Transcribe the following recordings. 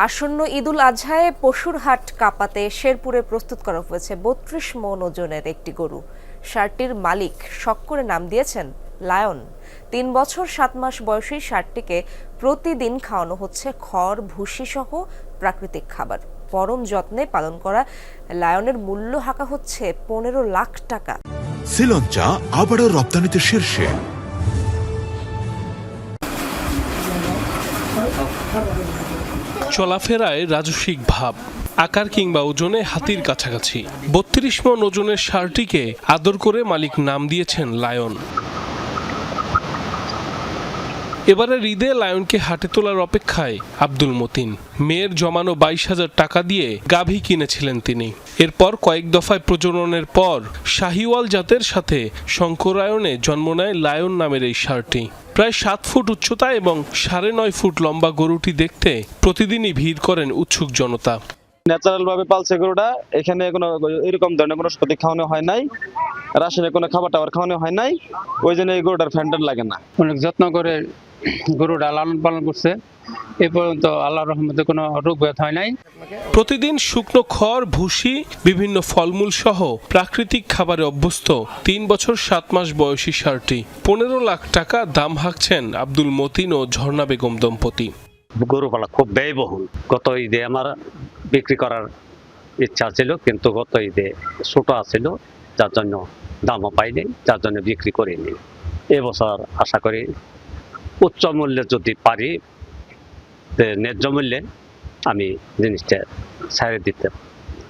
আসন্ন ঈদুল আজহায় পশুর হাট কাপাতে শেরপুরে প্রস্তুত করা হয়েছে বত্রিশ মন ওজনের একটি গরু ষাটটির মালিক শখ করে নাম দিয়েছেন লায়ন তিন বছর সাত মাস বয়সী ষাটটিকে প্রতিদিন খাওয়ানো হচ্ছে খড় ভুসি সহ প্রাকৃতিক খাবার পরম যত্নে পালন করা লায়নের মূল্য হাঁকা হচ্ছে পনেরো লাখ টাকা শ্রীলঞ্চা আবারও রপ্তানিতে শীর্ষে চলাফেরায় রাজসিক ভাব, আকার কিংবা ওজনে হাতির কাছাকাছি। বত্রিশ মন ওজনের সারটিকে আদর করে মালিক নাম দিয়েছেন লায়ন। এবারে ঈদে লায়নকে হাটে তোলার অপেক্ষায় আব্দুল মতিন। মেয়ের জমানো বাইশ হাজার টাকা দিয়ে গাভী কিনেছিলেন তিনি। এরপর কয়েক দফায় প্রজননের পর শাহিওয়াল জাতের সাথে শঙ্করায়নে জন্ম নেয় লায়ন নামের এই ষাঁড়টি প্রায় সাত ফুট উচ্চতা এবং সাড়ে নয় ফুট লম্বা গরুটি দেখতে প্রতিদিনই ভিড় করেন উৎসুক জনতা। ন্যাচারাল ভাবে পালছে গরুটা এখানে কোনো এরকম ধরনের কোনো ওষুধ খাওয়ানো হয় নাই রাসায়নিক কোনো খাবার টাবার খাওয়ানো হয় নাই ওই জন্য এই গরুটার ফ্যান্টার লাগে না। অনেক যত্ন করে গরুটা লালন পালন করছে। এ পর্যন্ত আল্লাহ রহমতে কোনো রোগ ব্যাধ হয় নাই। প্রতিদিন শুকনো খড় ভুসি বিভিন্ন ফলমূল সহ প্রাকৃতিক খাবারে অভ্যস্ত তিন বছর সাত মাস বয়সী ষাঁড়টি পনেরো লাখ টাকা দাম হাঁকছেন আব্দুল মতিন ও ঝর্ণা বেগম দম্পতি। গরু পালা খুব ব্যয়বহুল। গত ঈদে আমার বিক্রি করার ইচ্ছা ছিল কিন্তু গত ঈদে ছোট আছিল যার জন্য দামও পাইনি যার জন্য বিক্রি করিনি। এবছর আশা করি উচ্চ মূল্যে যদি পারি ন্যায্য মূল্যে আমি জিনিসটা ছেড়ে দিতে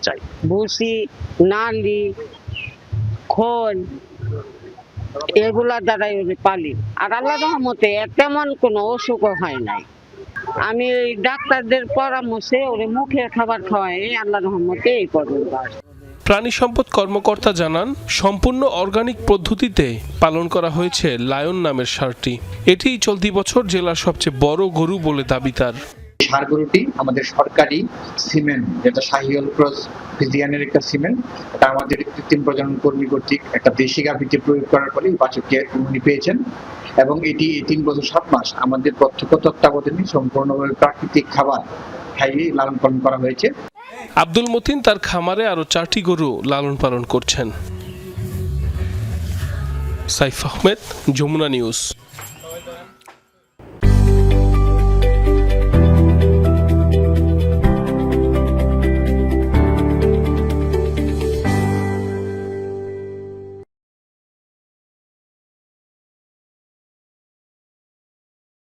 চাই। ভুসি, নালি, খোল, এগুলা দ্বারাই পালি। আর আল্লাহ রহমতে তেমন কোনো অসুখও হয় নাই। আমি ডাক্তারদের পরামর্শে ওরে মুখের খাবার খাওয়াই আল্লাহ রহমতে এই পর্যন্ত। প্রাণী সম্পদ কর্মকর্তা জানান, সম্পূর্ণ অর্গানিক পদ্ধতিতে পালন করা হয়েছে লায়ন নামের সারটি। এটিই চলতি বছর জেলার সবচেয়ে বড় গরু বলে দাবি তার। সার গরুটি আমাদের সরকারি সিমেন্ট, যেটা শাহিওল ক্রস ফিজিয়ানের একটা সিমেন্ট, এটা আমাদের কৃত্রিম প্রজনন কর্মী কর্তৃক একটা দেশি গাভিতে প্রয়োগ করার এই বাছুরকে উনি পেয়েছেন। এবং এটি এই তিন বছর সাত মাস আমাদের প্রত্যক্ষ তত্ত্বাবধানে সম্পূর্ণভাবে প্রাকৃতিক খাবার খাইয়ে লালন পালন করা হয়েছে। আব্দুল মতিন তার খামারে আরও চারটি গরু লালন পালন করছেন। সাইফ আহমেদ যমুনা নিউজ।